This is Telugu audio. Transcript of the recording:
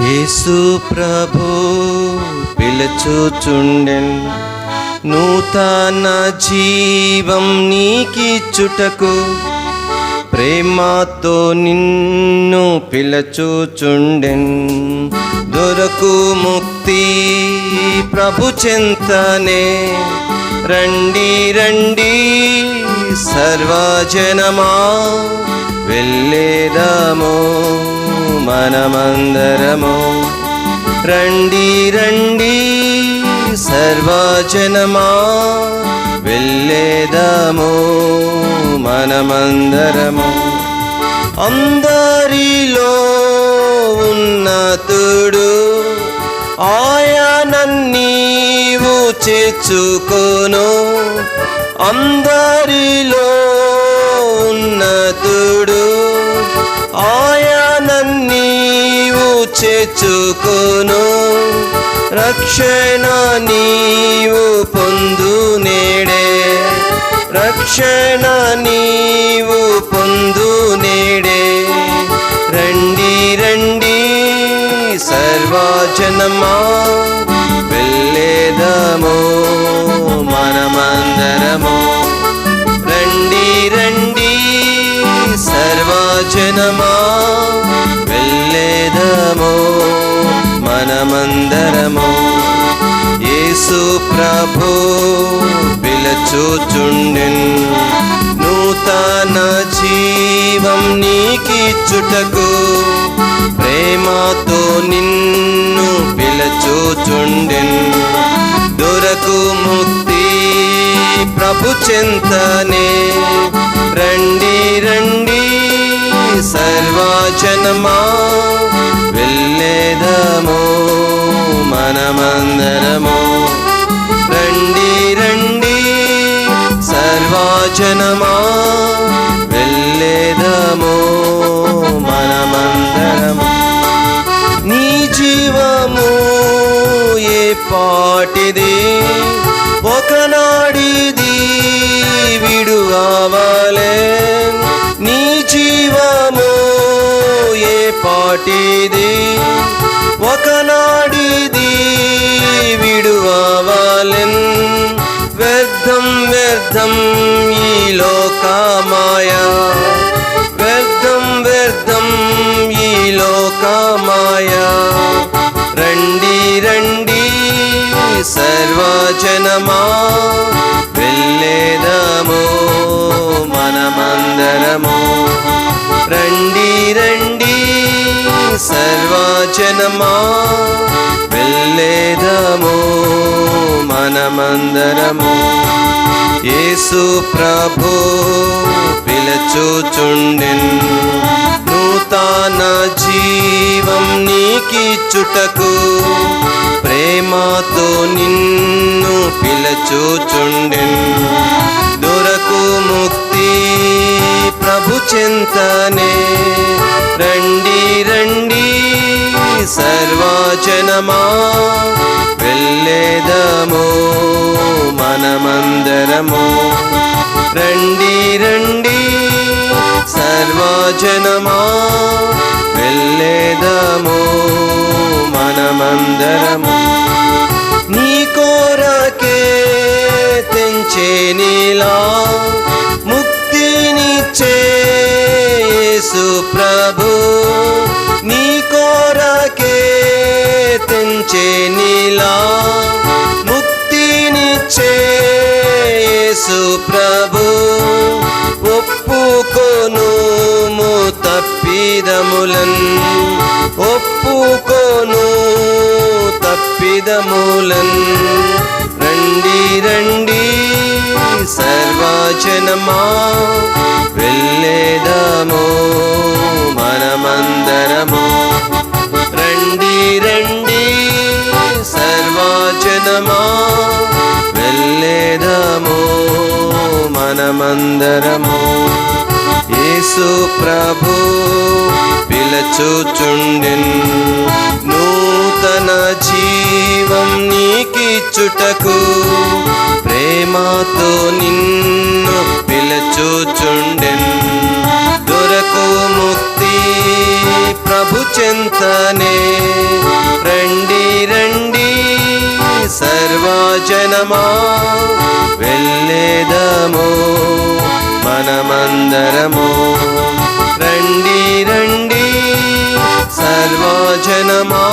యేసు ప్రభు పిలుచుచుండెన్. నూతన జీవం నీకిచ్చుటకు ప్రేమతో నిన్ను పిలచుచుండెన్. దొరకు ముక్తి ప్రభు చింతనే. రండి రండి సర్వజనమా వెళ్ళేదామో. మనమందరము రండి రండి సర్వజనమా వెళ్ళేదాము మనమందరము అందరిలో ఉన్నతుడు ఆయన నీవు చేర్చుకోను అందరిలో ఉన్నతుడు చేర్చుకోను. రక్షణ నీవు పొందు నేడే. రక్షణ నీవు పొందు నేడే. రండి రండి సర్వజనమా. వెళ్ళేదమో మనమందరమో. రండి రండి సర్వజనమా. మనమందరము యేసు ప్రభు పిలచుచుండెన్. నూతన జీవం నీకిచ్చుటకు ప్రేమతో నిన్ను పిలచుచుండెన్. దొరకు ముక్తి ప్రభు చెంతనే. రండి రండి సర్వజనమా. వెళ్ళేదము. మనమందరము రండి రండి సర్వాచనమా వెళ్ళేదము మనమందరము. నీ జీవము ఏ పాటిది? ఒకనాడిది విడువాలే నీ జీవము ఏ పాటిది? వ్యర్థం ఈ లోకమాయా. వ్యర్థం వ్యర్థం ఈ లోకమాయా. రండి రండి సర్వజనమా. వెళ్ళేదమో మనమందరము. రండి రండి సర్వజనమా. వెళ్ళేదమో మనమందరము. యేసు ప్రభు పిలచుచుండెన్. నూతన జీవం నీకిచ్చుటకు ప్రేమతో నిన్ను పిలచుచుండెన్. దొరకు ముక్తి ప్రభు చింతనే. రండి రండి సర్వజనమా మనమందరము రండి రండి సర్వజనమా వెళ్ళేదము మనమందరము. నీ కోరకే తెంచే నీలా ముక్తినిచ్చే సుప్రభు నీ కోరకే తెంచే నీలా తప్పిదములన్ ఒప్పుకోను తప్పిదములన్ రండి రండి సర్వచనమా వెళ్ళేదాము మనమందరము. రండి రండి సర్వచనమా వెళ్ళేదాము మనమందరము. యేసు ప్రభు పిలచుచుండెన్. నూతన జీవం నీకిచ్చుటకు ప్రేమతో నిన్ను పిలచుచుండెన్. దొరకు ముక్తి ప్రభు చెంతనే. రండి రండి సర్వజనమా వెళ్ళేదమో. మనమందరము రండి రండి సర్వజనమా